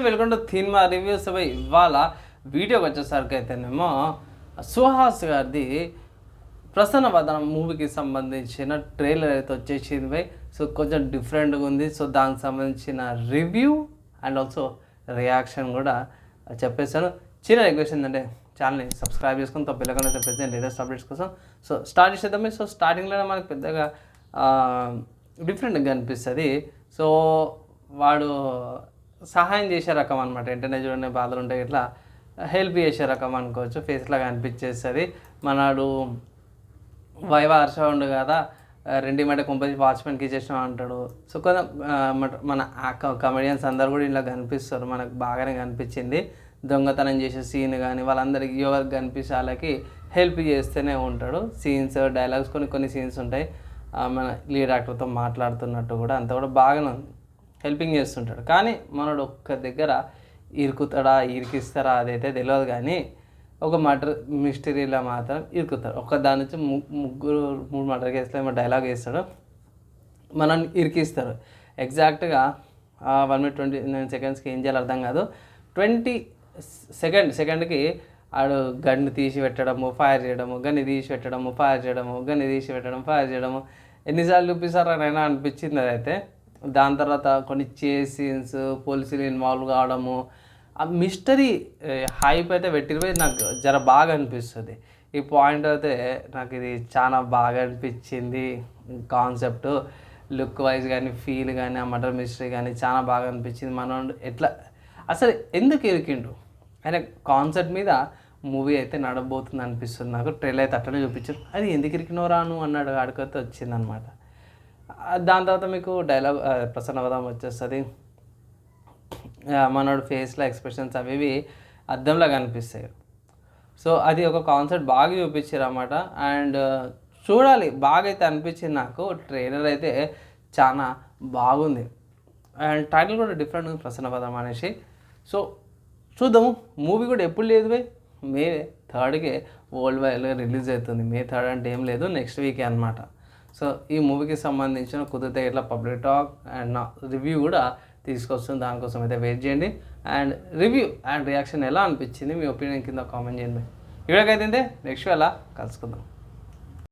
Welcome to థీన్మా reviews by ఇవాళ వీడియోకి వచ్చేసరికి అయితేనేమో సుహాస్ గారిది ప్రసన్న వదనం మూవీకి సంబంధించిన ట్రైలర్ అయితే వచ్చేసింది బై. సో కొంచెం డిఫరెంట్గా ఉంది. సో దానికి సంబంధించిన రివ్యూ అండ్ ఆల్సో రియాక్షన్ కూడా చెప్పేశాను. చిన్న రిక్వెస్ట్ ఏంటంటే ఛానల్ని సబ్స్క్రైబ్ చేసుకుని తో పిల్లగా అయితే పెద్ద లేటెస్ట్ అప్డేట్స్ కోసం. సో స్టార్ట్ చేసేద్దాం సో స్టార్టింగ్లోనే మనకి పెద్దగా డిఫరెంట్గా అనిపిస్తుంది. సో వాడు సహాయం చేసే రకం అనమాట వెంటనే చూడండి బాధలు ఉంటాయి ఇట్లా హెల్ప్ చేసే రకం అనుకోవచ్చు. ఫేస్ లాగా అనిపించేస్తుంది. మనాడు వైవ హర్ష ఉండు కదా రెండు మాట కొంపది వాచ్మెన్కి ఇచ్చేసిన అంటాడు. సో కొంత మన- కమెడియన్స్ అందరు కూడా ఇలా కనిపిస్తారు. మనకు బాగానే కనిపించింది. దొంగతనం చేసే సీన్ కానీ వాళ్ళందరికీ ఎవరికి కనిపిస్తే వాళ్ళకి హెల్ప్ చేస్తూనే ఉంటాడు. సీన్స్ డైలాగ్స్ కొన్ని కొన్ని సీన్స్ ఉంటాయి. మన లీడ్ యాక్టర్తో మాట్లాడుతున్నట్టు కూడా అంత కూడా బాగానే ఉంది. హెల్పింగ్ చేస్తుంటాడు. కానీ మనోడు ఒక్క దగ్గర ఇరుకుతాడా ఇరికిస్తారా అదైతే తెలియదు కానీ ఒక మర్డర్ మిస్టరీలో మాత్రం ఇరుకుతాడు. ఒక దాని నుంచి ముగ్గురు మూడు మర్డర్ కేసులో ఏమో డైలాగ్ వేస్తాడు. మనల్ని ఇరికిస్తారు ఎగ్జాక్ట్గా వన్ మినిట్ ట్వంటీ నైన్ సెకండ్స్కి ఏం చేయాలో అర్థం కాదు. ట్వంటీ సెకండ్ సెకండ్కి ఆడు గన్ను తీసి పెట్టడము ఫైర్ చేయడము గన్ని తీసి పెట్టడము ఫైర్ చేయడము గన్ని తీసి పెట్టడం ఫైర్ చేయడము. ఎన్నిసార్లు చూపిస్తారో అయినా అనిపించింది అదైతే. దాని తర్వాత కొన్ని చేస్ సీన్స్ పోలీసులు ఇన్వాల్వ్ కావడము. ఆ మిస్టరీ హైప్ అయితే పెట్టిపోయి నాకు జర బాగా అనిపిస్తుంది. ఈ పాయింట్ అయితే నాకు ఇది చాలా బాగా అనిపించింది. కాన్సెప్ట్ లుక్ వైజ్ కానీ ఫీల్ కానీ ఆ మటర్ మిస్టరీ కానీ చాలా బాగా అనిపించింది. మనం ఎట్లా అసలు ఎందుకు ఇరికిండు ఆయన కాన్సెప్ట్ మీద మూవీ అయితే నడబోతుంది అనిపిస్తుంది. నాకు ట్రైలర్ అయితే అట్లనే చూపించారు. అది ఎందుకు ఇరికినోరాను అన్నాడు ఆడికైతే వచ్చిందనమాట దాని తర్వాత మీకు డైలాగ్ ప్రసన్నవదం వచ్చేస్తుంది. మనోడు ఫేస్లో ఎక్స్ప్రెషన్స్ అవి ఇవి అద్దంలా కనిపిస్తాయి. సో అది ఒక కాన్సెప్ట్ బాగా చూపించారు అన్నమాట. అండ్ చూడాలి బాగా అయితే అనిపించింది నాకు. ట్రైలర్ అయితే చాలా బాగుంది. అండ్ టైటిల్ కూడా డిఫరెంట్ ఉంది ప్రసన్నపదం అనేసి. సో చూద్దాము. మూవీ కూడా ఎప్పుడు లేదు మే థర్డ్కే వరల్డ్ వైడ్గా రిలీజ్ అవుతుంది. మే థర్డ్ అంటే ఏం లేదు నెక్స్ట్ వీకే అనమాట సో ఈ మూవీకి సంబంధించిన కుదిరితే ఇట్లా పబ్లిక్ టాక్ అండ్ నా రివ్యూ కూడా తీసుకొస్తుంది. దానికోసం అయితే వెయిట్ చేయండి. అండ్ రివ్యూ అండ్ రియాక్షన్ ఎలా అనిపించింది? మీ ఒపీనియన్ కింద కామెంట్ చేయండి. ఇక్కడికైతే నెక్స్ట్ అలా కలుసుకుందాం.